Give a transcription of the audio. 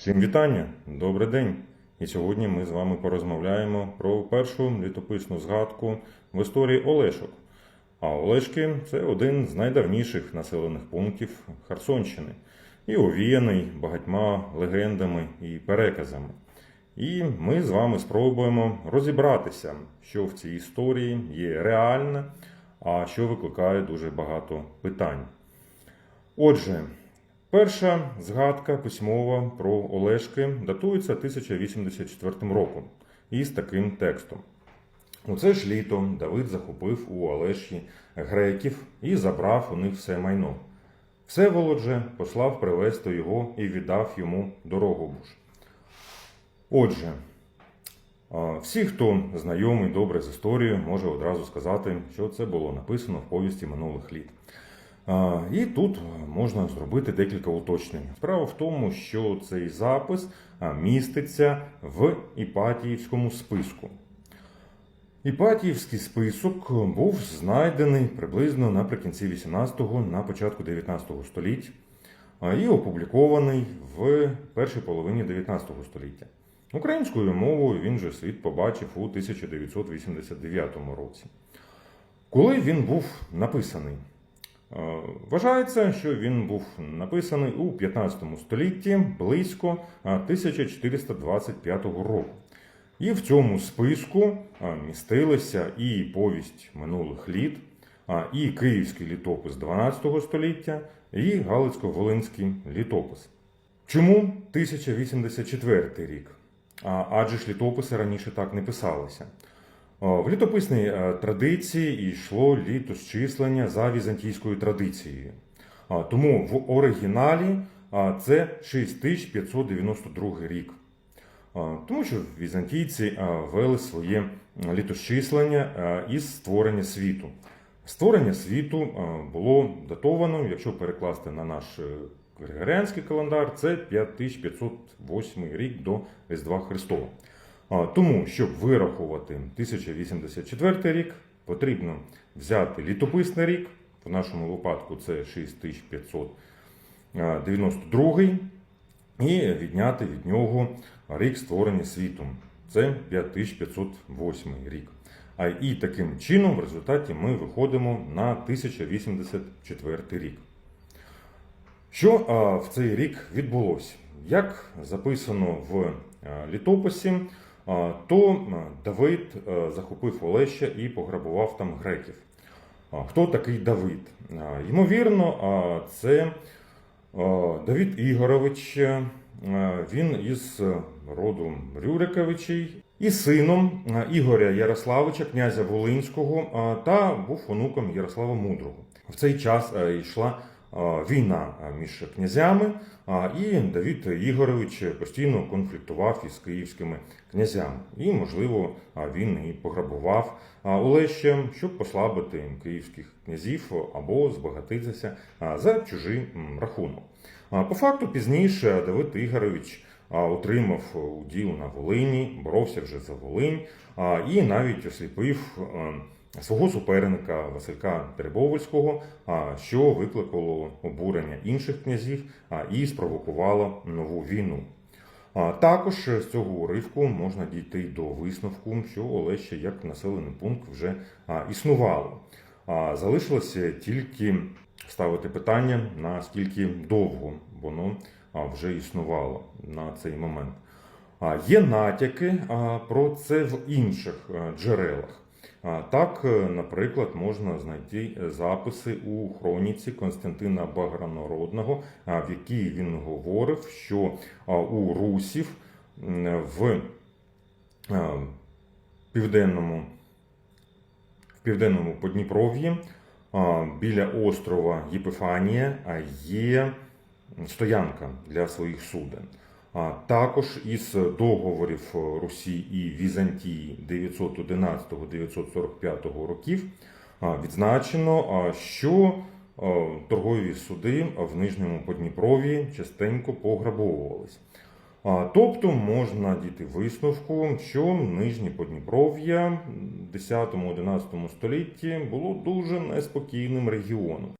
Всім вітання, добрий день. І сьогодні ми з вами порозмовляємо про першу літописну згадку в історії Олешок. А Олешки це один з найдавніших населених пунктів Херсонщини і овіяний багатьма легендами і переказами. І ми з вами спробуємо розібратися, що в цій історії є реальне, а що викликає дуже багато питань. Отже, перша згадка письмова про Олешки датується 1084 роком із таким текстом. У це ж літо Давид захопив у Олеші греків і забрав у них все майно. Всеволод же послав привезти його і віддав йому Дорогобуж. Отже, всі, хто знайомий добре з історією, може одразу сказати, що це було написано в повісті минулих літ. І тут можна зробити декілька уточнень. Справа в тому, що цей запис міститься в Іпатіївському списку. Іпатіївський список був знайдений приблизно наприкінці 18-го, на початку 19 століття і опублікований в першій половині 19 століття. Українською мовою він же світ побачив у 1989 році. Коли він був написаний? Е, Вважається, що він був написаний у 15 столітті близько е, 1425 року. І в цьому списку е, містилися і повість минулих літ, і Київський літопис 12 століття, і Галицько-Волинський літопис. Чому 1084 рік? Адже ж літописи раніше так не писалися. В літописній е, традиції йшло літосчислення за візантійською традицією. Тому в оригіналі це 6592 рік. Тому що візантійці а, ввели своє літосчислення із створення світу. Створення світу було датовано, якщо перекласти на наш е, Григоріанський календар, це 5508 рік до Різдва Христова. Тому, щоб вирахувати 1084 рік, потрібно взяти літописний рік, в нашому випадку це 6592, і відняти від нього рік створення світу. Це 5508 рік. А і таким чином, в результаті, ми виходимо на 1084 рік. Що в цей рік відбулося? Як записано в а, літописі, то Давид захопив Олеща і пограбував там греків. Хто такий Давид? Ймовірно, це Давид Ігорович. Він із роду Рюриковичей і сином Ігоря Ярославича, князя Волинського, та був онуком Ярослава Мудрого. В цей час йшла війна між князями, і Давид Ігорович постійно конфліктував із київськими князями. І, можливо, він і пограбував Олеща, щоб послабити київських князів або збагатитися за чужий рахунок. По факту пізніше Давид Ігорович отримав уділ на Волині, боровся вже за Волинь і навіть осліпив е, свого суперника Василька Теребовольського, що викликало обурення інших князів і спровокувало нову війну. Також з цього уривку можна дійти до висновку, що Олеща як населений пункт вже існувало. Залишилося тільки ставити питання, наскільки довго воно вже існувало на цей момент. Є натяки про це в інших джерелах. Так, е, наприклад, можна знайти записи у хроніці Константина Багранородного, в якій він говорив, що у русів в південному, в південному Подніпров'ї біля острова Єпифанія є стоянка для своїх суден. Також із договорів Русі і Візантії 911-945 років відзначено, що торгові суди в Нижньому Подніпров'ї частенько пограбовувались. Тобто можна дійти висновку, що Нижнє Подніпров'я в 10-11 столітті було дуже неспокійним регіоном.